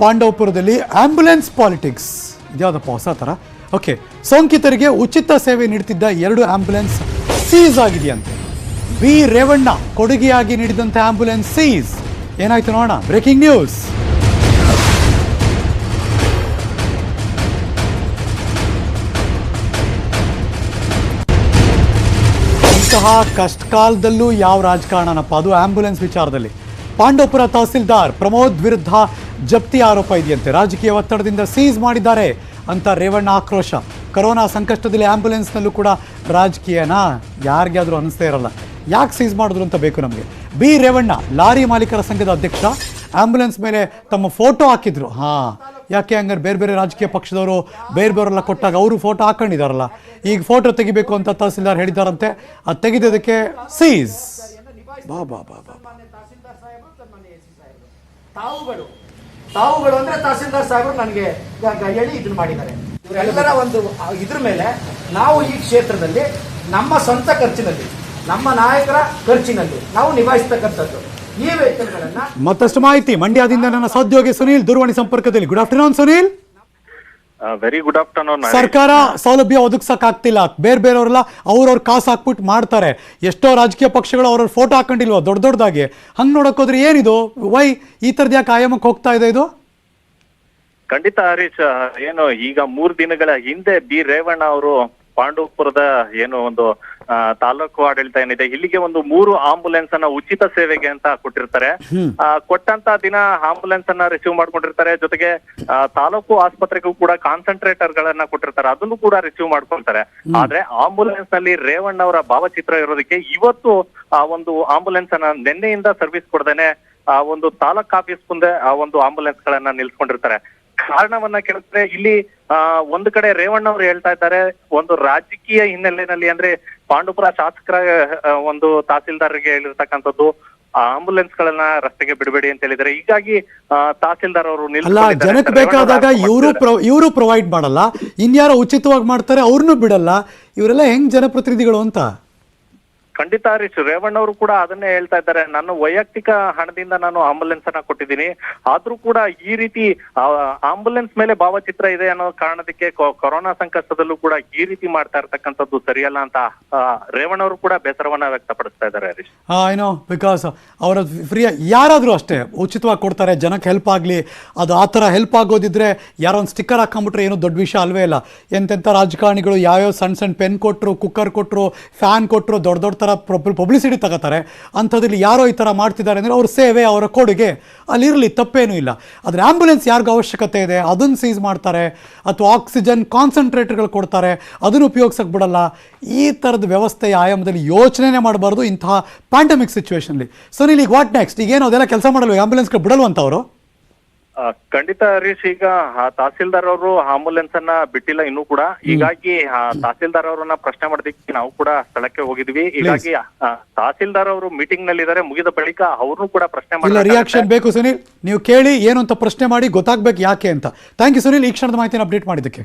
ಪಾಂಡವಪುರದಲ್ಲಿ ambulance politics. ಇದ್ಯಾವುದಪ್ಪ ಹೊಸ ಥರ? Okay ಸೋಂಕಿತರಿಗೆ ಉಚಿತ ಸೇವೆ ನೀಡುತ್ತಿದ್ದ ಎರಡು ಆಂಬ್ಯುಲೆನ್ಸ್ ಸೀಸ್ ಆಗಿದೆಯಂತೆ. ಬಿ. ರೇವಣ್ಣ ಕೊಡುಗೆಯಾಗಿ ನೀಡಿದಂಥ ಆಂಬ್ಯುಲೆನ್ಸ್ ಸೀಸ್. ಏನಾಯ್ತು ನೋಡೋಣ ಬ್ರೇಕಿಂಗ್ ನ್ಯೂಸ್ ಇಂತಹ ಕಷ್ಟಕಾಲದಲ್ಲೂ ಯಾವ ರಾಜಕಾರಣನಪ್ಪ ಅದು? ಆಂಬ್ಯುಲೆನ್ಸ್ ವಿಚಾರದಲ್ಲಿ. ಪಾಂಡವಪುರ ತಹಸೀಲ್ದಾರ್ ಪ್ರಮೋದ್ ವಿರುದ್ಧ ಜಪ್ತಿ ಆರೋಪ ಇದೆಯಂತೆ. ರಾಜಕೀಯ ಒತ್ತಡದಿಂದ ಸೀಸ್ ಮಾಡಿದ್ದಾರೆ ಅಂತ ರೇವಣ್ಣ ಆಕ್ರೋಶ. ಕರೋನಾ ಸಂಕಷ್ಟದಲ್ಲಿ ಆಂಬ್ಯುಲೆನ್ಸ್ನಲ್ಲೂ ಕೂಡ ರಾಜಕೀಯನಾ ಯಾರಿಗಾದ್ರೂ ಅನಿಸ್ತೇ ಇರಲ್ಲ. ಯಾಕೆ ಸೀಸ್ ಮಾಡಿದ್ರು ಅಂತ ಬೇಕು ನಮಗೆ? ಬಿ ರೇವಣ್ಣ ಲಾರಿ ಮಾಲೀಕರ ಸಂಘದ ಅಧ್ಯಕ್ಷ ಆಂಬ್ಯುಲೆನ್ಸ್ ಮೇಲೆ ತಮ್ಮ ಫೋಟೋ ಹಾಕಿದ್ರು. ಹಾಂ ಯಾಕೆ ಹಂಗಾರೆ ಬೇರೆ ಬೇರೆ ರಾಜಕೀಯ ಪಕ್ಷದವರು ಬೇರೆ ಬೇರೆಲ್ಲ ಕೊಟ್ಟಾಗ ಅವರು ಫೋಟೋ ಹಾಕೊಂಡಿದಾರಲ್ಲ ಈಗ ಫೋಟೋ ತೆಗಿಬೇಕು ಅಂತ ತಹಸೀಲ್ದಾರ್ ಹೇಳಿದಾರಂತೆ ಅದು ತೆಗೆದಿದ್ದಕ್ಕೆ ಸೀಸ್. ಬಾ ಬಾ ಬಾ ಬಾ ಬಾ. ತಾವುಗಳು. ತಾವುಗಳು ಅಂದ್ರೆ ತಹಸೀಲ್ದಾರ್ ಸಾಹೇಬರು ನನಗೆ ಹೇಳಿ ಇದನ್ನ ಮಾಡಿದ್ದಾರೆ. ಇವರೆಲ್ಲರ ಒಂದು ಇದ್ರ ಮೇಲೆ ನಾವು ಈ ಕ್ಷೇತ್ರದಲ್ಲಿ ನಮ್ಮ ಸ್ವಂತ ಖರ್ಚಿನಲ್ಲಿ, ನಮ್ಮ ನಾಯಕರ ಖರ್ಚಿನಲ್ಲಿ ನಾವು ನಿಭಾಯಿಸ್ತಕ್ಕಂಥದ್ದು ಈ ವೇತನಗಳನ್ನ ಮತ್ತಷ್ಟು ಮಾಹಿತಿ ಮಂಡ್ಯದಿಂದ ನನ್ನ ಸಹೋದ್ಯೋಗಿ ಸುನೀಲ್ ದೂರವಾಣಿ ಸಂಪರ್ಕದಲ್ಲಿ. Good afternoon Sunil. Very good afternoon ಸರ್ಕಾರ ಸೌಲಭ್ಯ ಒದಗಿಸಕ್ ಆಗ್ತಿಲ್ಲ ಬೇರೆ ಬೇರೆಯವರೆಲ್ಲ ಅವ್ರವ್ರ ಕಾಸು ಹಾಕ್ಬಿಟ್ಟು ಮಾಡ್ತಾರೆ. ಎಷ್ಟೋ ರಾಜಕೀಯ ಪಕ್ಷಗಳು ಅವ್ರವ್ರ ಫೋಟೋ ಹಾಕೊಂಡಿಲ್ವಾ ದೊಡ್ಡ ದೊಡ್ಡದಾಗಿ ಹಂಗೆ ನೋಡಕ್ ಹೋದ್ರೆ ಏನಿದು? ವೈ ಈ ಥರದ್ದು ಯಾಕೆ ಆಯಾಮಕ್ಕೆ ಹೋಗ್ತಾ ಇದೆ ಇದು? ಖಂಡಿತ ಹರೀಶ್ ಏನು ಈಗ ಮೂರ್ ದಿನಗಳ ಹಿಂದೆ ಬಿ ರೇವಣ್ಣ ಅವರು ಪಾಂಡವಪುರದ ಏನು ಒಂದು ತಾಲೂಕು ಆಡಳಿತ ಏನಿದೆ ಇಲ್ಲಿಗೆ ಒಂದು ಮೂರು ಆಂಬುಲೆನ್ಸ್ ಅನ್ನ ಉಚಿತ ಸೇವೆಗೆ ಅಂತ ಕೊಟ್ಟಿರ್ತಾರೆ. ಆ, ಕೊಟ್ಟಂತ ದಿನ ಆಂಬುಲೆನ್ಸ್ ಅನ್ನ ರಿಸೀವ್ ಮಾಡ್ಕೊಂಡಿರ್ತಾರೆ. ಜೊತೆಗೆ ತಾಲೂಕು ಆಸ್ಪತ್ರೆಗೂ ಕೂಡ ಕಾನ್ಸಂಟ್ರೇಟರ್ ಗಳನ್ನ ಕೊಟ್ಟಿರ್ತಾರೆ. ಅದನ್ನು ಕೂಡ ರಿಸೀವ್ ಮಾಡ್ಕೊಳ್ತಾರೆ. ಆದ್ರೆ ಆಂಬುಲೆನ್ಸ್ನಲ್ಲಿ ರೇವಣ್ಣ ಅವರ ಭಾವಚಿತ್ರ ಇರೋದಕ್ಕೆ ಇವತ್ತು ಆ ಒಂದು ಆಂಬುಲೆನ್ಸ್ ಅನ್ನ ನಿನ್ನೆಯಿಂದ ಸರ್ವಿಸ್ ಕೊಡದೇನೆ ಆ ಒಂದು ತಾಲೂಕ್ ಆಫೀಸ್ ಮುಂದೆ ಆ ಒಂದು ಆಂಬುಲೆನ್ಸ್ ಗಳನ್ನ ನಿಲ್ಸ್ಕೊಂಡಿರ್ತಾರೆ. ಕಾರಣವನ್ನ ಕೇಳಿದ್ರೆ ಇಲ್ಲಿ ಆ ಒಂದು ಕಡೆ ರೇವಣ್ಣ ಅವರು ಹೇಳ್ತಾ ಇದ್ದಾರೆ ಒಂದು ರಾಜಕೀಯ ಹಿನ್ನೆಲೆಯಲ್ಲಿ ಅಂದ್ರೆ ಪಾಂಡುಪುರ ಶಾಸಕರ ಒಂದು ತಹಸೀಲ್ದಾರ್ಗೆ ಹೇಳಿರ್ತಕ್ಕಂಥದ್ದು ಆಂಬುಲೆನ್ಸ್ ಗಳನ್ನ ರಸ್ತೆಗೆ ಬಿಡಬೇಡಿ ಅಂತ ಹೇಳಿದ್ರೆ ಹೀಗಾಗಿ ತಹಸೀಲ್ದಾರ್ ಅವರು ಅಲ್ಲ ಜನಕ್ಕೆ ಬೇಕಾದಾಗ ಇವರು. ಇವರು ಪ್ರೊವೈಡ್ ಮಾಡಲ್ಲ ಇನ್ಯಾರೋ ಉಚಿತವಾಗಿ ಮಾಡ್ತಾರೆ ಅವ್ರನ್ನೂ ಬಿಡಲ್ಲ ಇವರೆಲ್ಲ ಹೆಂಗ್ ಜನಪ್ರತಿನಿಧಿಗಳು ಅಂತ ಖಂಡಿತ ಹರೀಶ್ ರೇವಣ್ಣ ಅವರು ಕೂಡ ಅದನ್ನೇ ಹೇಳ್ತಾ ಇದ್ದಾರೆ. ನನ್ನ ವೈಯಕ್ತಿಕ ಹಣದಿಂದ ನಾನು ಆಂಬುಲೆನ್ಸ್ ಅನ್ನ ಕೊಟ್ಟಿದ್ದೀನಿ. ಆದ್ರೂ ಕೂಡ ಈ ರೀತಿ ಆಂಬುಲೆನ್ಸ್ ಮೇಲೆ ಭಾವಚಿತ್ರ ಇದೆ ಅನ್ನೋ ಕಾರಣದಕ್ಕೆ ಕೊ- ಕೊರೋನಾ ಸಂಕಷ್ಟದಲ್ಲೂ ಕೂಡ ಈ ರೀತಿ ಮಾಡ್ತಾ ಇರ್ತಕ್ಕಂಥದ್ದು ಸರಿಯಲ್ಲ ಅಂತ ರೇವಣ್ಣ ಅವರು ಕೂಡ ಬೇಸರವನ್ನ ವ್ಯಕ್ತಪಡಿಸ್ತಾ ಇದ್ದಾರೆ ಹರೀಶ್. ಏನೋ ಬಿಕಾಸ್ ಅವರ ಫ್ರೀ ಯಾರಾದ್ರೂ ಅಷ್ಟೇ ಉಚಿತವಾಗಿ ಕೊಡ್ತಾರೆ, ಜನಕ್ಕೆ ಹೆಲ್ಪ್ ಆಗಲಿ, ಅದು ಆ ತರ ಹೆಲ್ಪ್ ಆಗೋದಿದ್ರೆ ಯಾರೋ ಒಂದು ಸ್ಟಿಕ್ಕರ್ ಹಾಕೊಂಡ್ಬಿಟ್ರೆ ಏನು ದೊಡ್ಡ ವಿಷಯ ಅಲ್ವೇ ಇಲ್ಲ. ಎಂತೆಂಥ ರಾಜಕಾರಣಿಗಳು, ಯಾವ್ಯಾವ ಸಣ್ಣ ಸಣ್ಣ ಪೆನ್ ಕೊಟ್ಟರು ಕುಕ್ಕರ್ ಕೊಟ್ಟರು ಫ್ಯಾನ್ ಕೊಟ್ಟರು ದೊಡ್ಡ ದೊಡ್ಡ ಥರ ಪಬ್ಲಿಸಿಟಿ ತಗೋತಾರೆ. ಅಂಥದ್ರಲ್ಲಿ ಯಾರೋ ಈ ಥರ ಮಾಡ್ತಿದ್ದಾರೆ ಅಂದರೆ ಅವ್ರ ಸೇವೆ ಅವರ ಕೊಡುಗೆ ಅಲ್ಲಿರಲಿ ತಪ್ಪೇನೂ ಇಲ್ಲ. ಆದರೆ ಆ್ಯಂಬುಲೆನ್ಸ್ ಯಾರಿಗೂ ಅವಶ್ಯಕತೆ ಇದೆ? ಅದನ್ನು ಸೀಸ್ ಮಾಡ್ತಾರೆ. ಅಥವಾ ಆಕ್ಸಿಜನ್ ಕಾನ್ಸಂಟ್ರೇಟರ್ಗಳು ಕೊಡ್ತಾರೆ. ಅದನ್ನು ಉಪಯೋಗಿಸೋಕೆ ಬಿಡಲ್ಲ. ಈ ಥರದ ವ್ಯವಸ್ಥೆಯ ಆಯಾಮದಲ್ಲಿ ಯೋಚನೆ ಮಾಡಬಾರ್ದು ಇಂತಹ ಪ್ಯಾಂಡಮಿಕ್ ಸಿಚುವೇಷನ್ಲಿ ಸೊ ನೀವು ಈಗ ವಾಟ್ ನೆಕ್ಸ್ಟ್ ಈಗೇನು ಅದೆಲ್ಲ ಕೆಲಸ ಮಾಡಲ್ವ? ಆ್ಯಂಬುಲೆನ್ಸ್ಗಳು ಆ, ಖಂಡಿತ ಹರೀಶ್ ಈಗ ಆ, ತಹಸೀಲ್ದಾರ್ ಅವರು ಆಂಬುಲೆನ್ಸ್ ಅನ್ನ ಬಿಟ್ಟಿಲ್ಲ ಇನ್ನೂ ಕೂಡ. ಹೀಗಾಗಿ ಆ, ತಹಸೀಲ್ದಾರ್ ಅವರನ್ನ ಪ್ರಶ್ನೆ ಮಾಡೋದಕ್ಕೆ ನಾವು ಕೂಡ ಸ್ಥಳಕ್ಕೆ ಹೋಗಿದ್ವಿ. ಹೀಗಾಗಿ ತಹಸೀಲ್ದಾರ್ ಅವರು ಮೀಟಿಂಗ್ನಲ್ಲಿ ಇದಾರೆ ಮುಗಿದ ಬಳಿಕ ಅವ್ರನ್ನೂ ಕೂಡ ಪ್ರಶ್ನೆ ಇಲ್ಲ ರಿಯಾಕ್ಷನ್ ಬೇಕು ಸುನೀಲ್. ನೀವು ಕೇಳಿ ಏನು ಅಂತ ಪ್ರಶ್ನೆ ಮಾಡಿ ಗೊತ್ತಾಗ್ಬೇಕು ಯಾಕೆ ಅಂತ. Thank you Sunil. ಈ ಕ್ಷಣದ ಮಾಹಿತಿನ ಅಪ್ಡೇಟ್ ಮಾಡಿದ್ದಕ್ಕೆ.